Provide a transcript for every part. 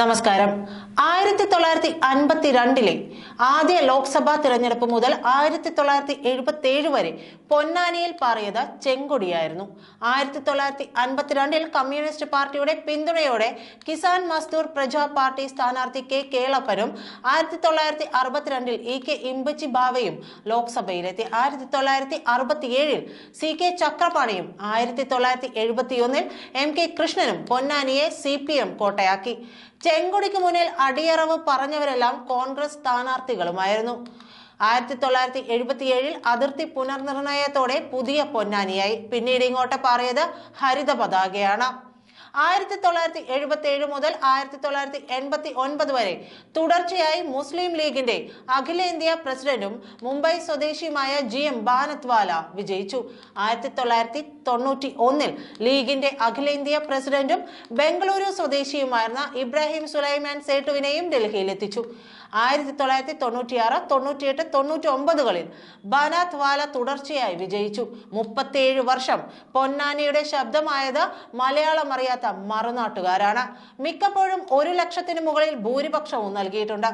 നമസ്കാരം. ആയിരത്തി തൊള്ളായിരത്തി അൻപത്തി രണ്ടിലെ ആദ്യ ലോക്സഭാ തിരഞ്ഞെടുപ്പ് മുതൽ ആയിരത്തി തൊള്ളായിരത്തി എഴുപത്തി ഏഴ് വരെ പൊന്നാനിയിൽ പാറിയത് ചെങ്കൊടിയായിരുന്നു. ആയിരത്തി തൊള്ളായിരത്തി അൻപത്തിരണ്ടിൽ കമ്മ്യൂണിസ്റ്റ് പാർട്ടിയുടെ പിന്തുണയോടെ കിസാൻ മസ്ദൂർ പ്രജാ പാർട്ടി സ്ഥാനാർത്ഥി കെ കേളപ്പനും ആയിരത്തി തൊള്ളായിരത്തി അറുപത്തിരണ്ടിൽ ഇ കെ ഇമ്പച്ചി ബാവയും ലോക്സഭയിലെത്തി. ആയിരത്തി തൊള്ളായിരത്തി അറുപത്തിയേഴിൽ സി കെ ചക്രപാണിയും ആയിരത്തി തൊള്ളായിരത്തി എഴുപത്തിയൊന്നിൽ എം കെ കൃഷ്ണനും പൊന്നാനിയെ സി പി എം കോട്ടയാക്കി. ചെങ്കൊടിക്ക് മുന്നിൽ അടിയറവ് പറഞ്ഞവരെല്ലാം കോൺഗ്രസ് സ്ഥാനാർത്ഥികളുമായിരുന്നു. ആയിരത്തി തൊള്ളായിരത്തി എഴുപത്തിയേഴിൽ അതിർത്തി പുനർനിർണയത്തോടെ പുതിയ പൊന്നാനിയായി. പിന്നീട് ഇങ്ങോട്ട് പാറിയത് ഹരിത പതാകയാണ് ആയിരത്തി തൊള്ളായിരത്തി എഴുപത്തി ഏഴ് മുതൽ ആയിരത്തി തൊള്ളായിരത്തി എൺപത്തി ഒൻപത് വരെ. തുടർച്ചയായി മുസ്ലിം ലീഗിന്റെ അഖിലേന്ത്യാ പ്രസിഡന്റും മുംബൈ സ്വദേശിയുമായ ജി എം ബാനത്വാല വിജയിച്ചു. ആയിരത്തി തൊള്ളായിരത്തി തൊണ്ണൂറ്റി ഒന്നിൽ ലീഗിന്റെ അഖിലേന്ത്യാ പ്രസിഡന്റും ബംഗളൂരു സ്വദേശിയുമായിരുന്ന ഇബ്രാഹിം സുലൈമാൻ സേട്ടുവിനെയും ഡൽഹിയിലെത്തിച്ചു. ആയിരത്തി തൊള്ളായിരത്തി തൊണ്ണൂറ്റിയാറ് തൊണ്ണൂറ്റിയെട്ട് തൊണ്ണൂറ്റി ഒമ്പതുകളിൽ ബനാത് വാല തുടർച്ചയായി വിജയിച്ചു. മുപ്പത്തിയേഴ് വർഷം പൊന്നാനിയുടെ ശബ്ദമായത് മലയാളം അറിയാത്ത മറുനാട്ടുകാരാണ്. മിക്കപ്പോഴും ഒരു ലക്ഷത്തിന് മുകളിൽ ഭൂരിപക്ഷവും നൽകിയിട്ടുണ്ട്.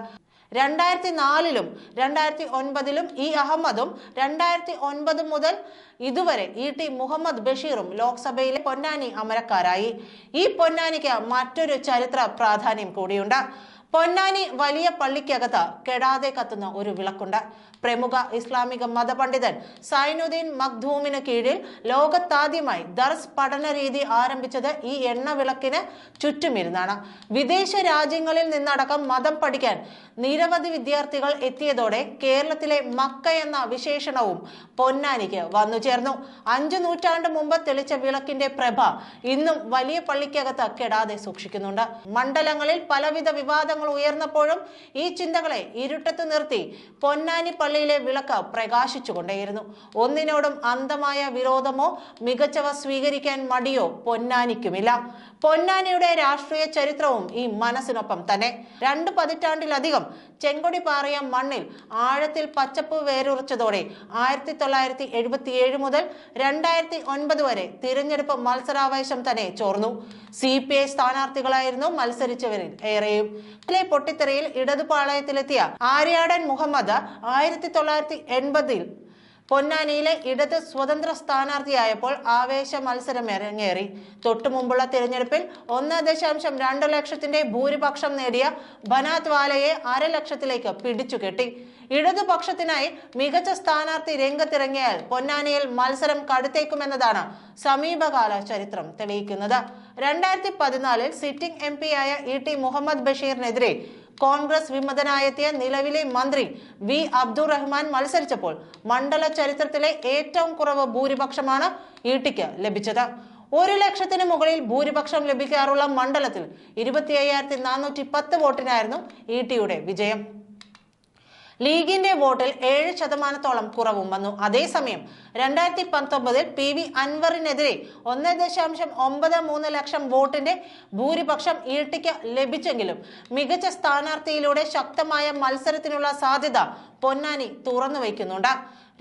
രണ്ടായിരത്തി നാലിലും രണ്ടായിരത്തി ഒൻപതിലും ഇ അഹമ്മദും രണ്ടായിരത്തി ഒൻപത് മുതൽ ഇതുവരെ ഇ ടി മുഹമ്മദ് ബഷീറും ലോക്സഭയിലെ പൊന്നാനി അമരക്കാരായി. ഈ പൊന്നാനിക്ക് മറ്റൊരു ചരിത്ര പ്രാധാന്യം കൂടിയുണ്ട്. പൊന്നാനി വലിയ പള്ളിക്കകത്ത് കെടാതെ കത്തുന്ന ഒരു വിളക്കുണ്ട്. പ്രമുഖ ഇസ്ലാമിക മതപണ്ഡിതൻ സൈനുദ്ദീൻ മഖ്ദൂമിന് കീഴിൽ ലോകത്താദ്യമായി ദർസ് പഠന രീതി ആരംഭിച്ചത് ഈ എണ്ണവിളക്കിന് ചുറ്റുമിരുന്നാണ്. വിദേശ രാജ്യങ്ങളിൽ നിന്നടക്കം മതം പഠിക്കാൻ നിരവധി വിദ്യാർത്ഥികൾ എത്തിയതോടെ കേരളത്തിലെ മക്ക എന്ന വിശേഷണവും പൊന്നാനിക്ക് വന്നു ചേർന്നു. അഞ്ചു നൂറ്റാണ്ട് മുമ്പ് തെളിച്ച വിളക്കിന്റെ പ്രഭ ഇന്നും വലിയ പള്ളിക്കകത്ത് കെടാതെ സൂക്ഷിക്കുന്നുണ്ട്. മണ്ഡലങ്ങളിൽ പലവിധ വിവാദങ്ങൾ ഉയർന്നപ്പോഴും ഈ ചിന്തകളെ ഇരുട്ടത്ത് നിർത്തി പൊന്നാനി പള്ളിയിലെ വിളക്ക് പ്രകാശിച്ചുകൊണ്ടേയിരുന്നു. ഒന്നിനോടും അന്തമായ വിരോധമോ മികച്ചവ സ്വീകരിക്കാൻ മടിയോ പൊന്നാനിക്കുമില്ല. പൊന്നാനിയുടെ രാഷ്ട്രീയ ചരിത്രവും ഈ മനസ്സിനൊപ്പം തന്നെ. രണ്ട് പതിറ്റാണ്ടിലധികം ചെങ്കൊടി പാറിയ മണ്ണിൽ ആഴത്തിൽ പച്ചപ്പ് വേരുറച്ചതോടെ ആയിരത്തി തൊള്ളായിരത്തി എഴുപത്തിയേഴ് മുതൽ രണ്ടായിരത്തി ഒൻപത് വരെ തിരഞ്ഞെടുപ്പ് മത്സരാവേശം തന്നെ ചോർന്നു. സി പി ഐ സ്ഥാനാർത്ഥികളായിരുന്നു മത്സരിച്ചവരിൽ ഏറെയും. പൊട്ടിത്തെറിയിൽ ഇടതുപാളയത്തിലെത്തിയ ആര്യാടൻ മുഹമ്മദ് ആയിരത്തി തൊള്ളായിരത്തി എൺപതിൽ പൊന്നാനിയിലെ ഇടത് സ്വതന്ത്ര സ്ഥാനാർത്ഥിയായപ്പോൾ ആവേശ മത്സരം ഇറങ്ങേറി തൊട്ടു മുമ്പുള്ള തിരഞ്ഞെടുപ്പിൽ ഒന്ന് ദശാംശം രണ്ട് ലക്ഷത്തിന്റെ ഭൂരിപക്ഷം നേടിയ ബനാത് വാലയെ അര ലക്ഷത്തിലേക്ക് പിടിച്ചുകെട്ടി ഇടതുപക്ഷത്തിനായി മികച്ച സ്ഥാനാർത്ഥി രംഗത്തിറങ്ങിയാൽ പൊന്നാനിയിൽ മത്സരം കടുത്തേക്കുമെന്നതാണ് സമീപകാല ചരിത്രം തെളിയിക്കുന്നത്. രണ്ടായിരത്തി പതിനാലിൽ സിറ്റിംഗ് എം ആയ ഇ ടി മുഹമ്മദ് ബഷീറിനെതിരെ കോൺഗ്രസ് വിമതനായെത്തിയ നിലവിലെ മന്ത്രി വി അബ്ദുറഹ്മാൻ മത്സരിച്ചപ്പോൾ മണ്ഡല ചരിത്രത്തിലെ ഏറ്റവും കുറവ് ഭൂരിപക്ഷമാണ് ഈട്ടിക്ക് ലഭിച്ചത്. ഒരു ലക്ഷത്തിന് മുകളിൽ ഭൂരിപക്ഷം ലഭിക്കാറുള്ള മണ്ഡലത്തിൽ ഇരുപത്തി അയ്യായിരത്തി നാനൂറ്റി പത്ത് വോട്ടിനായിരുന്നു ഇ ടിയുടെ വിജയം. ലീഗിന്റെ വോട്ടിൽ ഏഴ് ശതമാനത്തോളം കുറവും വന്നു. അതേസമയം രണ്ടായിരത്തി പത്തൊമ്പതിൽ പി വി അൻവറിനെതിരെ ഒന്ന് ദശാംശം ഒമ്പത് മൂന്ന് ലക്ഷം വോട്ടിന്റെ ഭൂരിപക്ഷം ഈട്ടിക്ക് ലഭിച്ചെങ്കിലും മികച്ച സ്ഥാനാർത്ഥിയിലൂടെ ശക്തമായ മത്സരത്തിനുള്ള സാധ്യത പൊന്നാനി തുറന്നു വയ്ക്കുന്നുണ്ട്.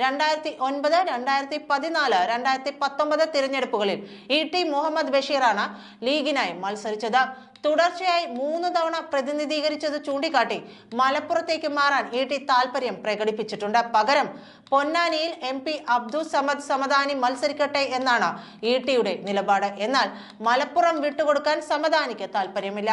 രണ്ടായിരത്തി ഒൻപത് രണ്ടായിരത്തി പതിനാല് രണ്ടായിരത്തി പത്തൊമ്പത് തിരഞ്ഞെടുപ്പുകളിൽ ഇ ടി മുഹമ്മദ് ബഷീറാണ് ലീഗിനായി മത്സരിച്ചത്. തുടർച്ചയായി മൂന്ന് തവണ പ്രതിനിധീകരിച്ചത് ചൂണ്ടിക്കാട്ടി മലപ്പുറത്തേക്ക് മാറാൻ ഇ ടി താല്പര്യം പ്രകടിപ്പിച്ചിട്ടുണ്ട്. പകരം പൊന്നാനിയിൽ എം പി അബ്ദുൾ സമദ് സമദാനി മത്സരിക്കട്ടെ എന്നാണ് ഇ ടിയുടെ നിലപാട്. എന്നാൽ മലപ്പുറം വിട്ടുകൊടുക്കാൻ സമദാനിക്ക് താല്പര്യമില്ല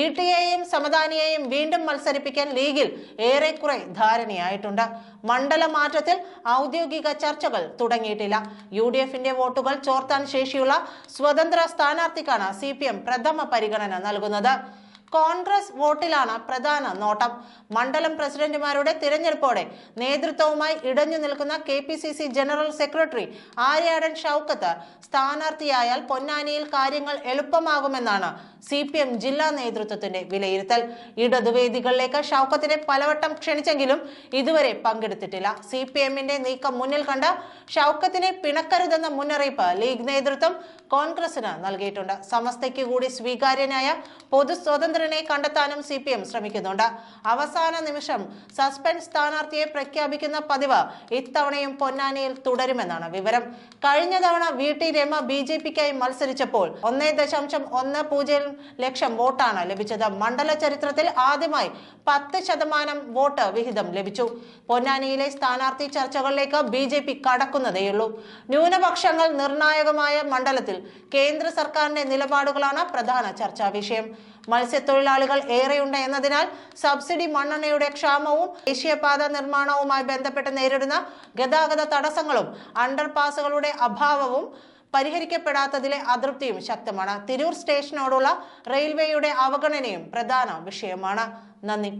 ഇ ടിയെയും സമദാനിയെയും വീണ്ടും മത്സരിപ്പിക്കാൻ ലീഗിൽ ഏറെക്കുറെ ധാരണയായിട്ടുണ്ട്. മണ്ഡല മാറ്റത്തിൽ ഔദ്യോഗിക ചർച്ചകൾ തുടങ്ങിയിട്ടില്ല. യു ഡി എഫിന്റെ വോട്ടുകൾ ചോർത്താൻ ശേഷിയുള്ള സ്വതന്ത്ര സ്ഥാനാർത്ഥിക്കാണ് സി പി എം പ്രഥമ പരിഗണന നൽകുന്നത് കോൺഗ്രസ് വോട്ടിലാണ് പ്രധാന നോട്ടം. മണ്ഡലം പ്രസിഡന്റുമാരുടെ തിരഞ്ഞെടുപ്പോടെ നേതൃത്വവുമായി ഇടഞ്ഞു നിൽക്കുന്ന K P C C general secretary Aryadan Shoukath സ്ഥാനാർത്ഥിയായാൽ പൊന്നാനിയിൽ കാര്യങ്ങൾ എളുപ്പമാകുമെന്നാണ് സി പി എം ജില്ലാ നേതൃത്വത്തിന്റെ വിലയിരുത്തൽ. ഇടതുവേദികളിലേക്ക് ഷൌക്കത്തിനെ പലവട്ടം ക്ഷണിച്ചെങ്കിലും ഇതുവരെ പങ്കെടുത്തിട്ടില്ല. സി പി എമ്മിന്റെ നീക്കം മുന്നിൽ കണ്ട് ഷൌക്കത്തിനെ പിണക്കരുതെന്ന മുന്നറിയിപ്പ് ലീഗ് നേതൃത്വം കോൺഗ്രസിന് നൽകിയിട്ടുണ്ട്. സമസ്തയ്ക്ക് കൂടി സ്വീകാര്യനായ പൊതു സ്വതന്ത്ര സ്വതന്ത്രനെ കണ്ടെത്താനും സി പി എം ശ്രമിക്കുന്നുണ്ട്. അവസാന നിമിഷം സസ്പെൻസ് സ്ഥാനാർത്ഥിയെ പ്രഖ്യാപിക്കുന്ന പതിവ് ഇത്തവണയും പൊന്നാനിയിൽ തുടരുമെന്നാണ് വിവരം. കഴിഞ്ഞ തവണ V T Rama B J പിക്കായി മത്സരിച്ചപ്പോൾ ഒന്നേ ദശാംശം ഒന്ന് പൂജ്യം ലക്ഷം വോട്ടാണ് ലഭിച്ചത്. മണ്ഡല ചരിത്രത്തിൽ ആദ്യമായി പത്ത് ശതമാനം വോട്ട് വിഹിതം ലഭിച്ചു. പൊന്നാനിയിലെ സ്ഥാനാർത്ഥി ചർച്ചകളിലേക്ക് ബി ജെ പി കടക്കുന്നതേയുള്ളൂ. ന്യൂനപക്ഷങ്ങൾ നിർണായകമായ മണ്ഡലത്തിൽ കേന്ദ്ര സർക്കാരിന്റെ നിലപാടുകളാണ് പ്രധാന ചർച്ചാ വിഷയം. മത്സ്യത്തൊഴിലാളികൾ ഏറെയുണ്ട് എന്നതിനാൽ സബ്സിഡി മണ്ണെണ്ണയുടെ ക്ഷാമവും ദേശീയപാത നിർമ്മാണവുമായി ബന്ധപ്പെട്ട് നേരിടുന്ന ഗതാഗത തടസ്സങ്ങളും അണ്ടർപാസുകളുടെ അഭാവവും പരിഹരിക്കപ്പെടാത്തതിലെ അതൃപ്തിയും ശക്തമാണ്. തിരൂർ സ്റ്റേഷനോടുള്ള റെയിൽവേയുടെ അവഗണനയും പ്രധാന വിഷയമാണ്. നന്ദി.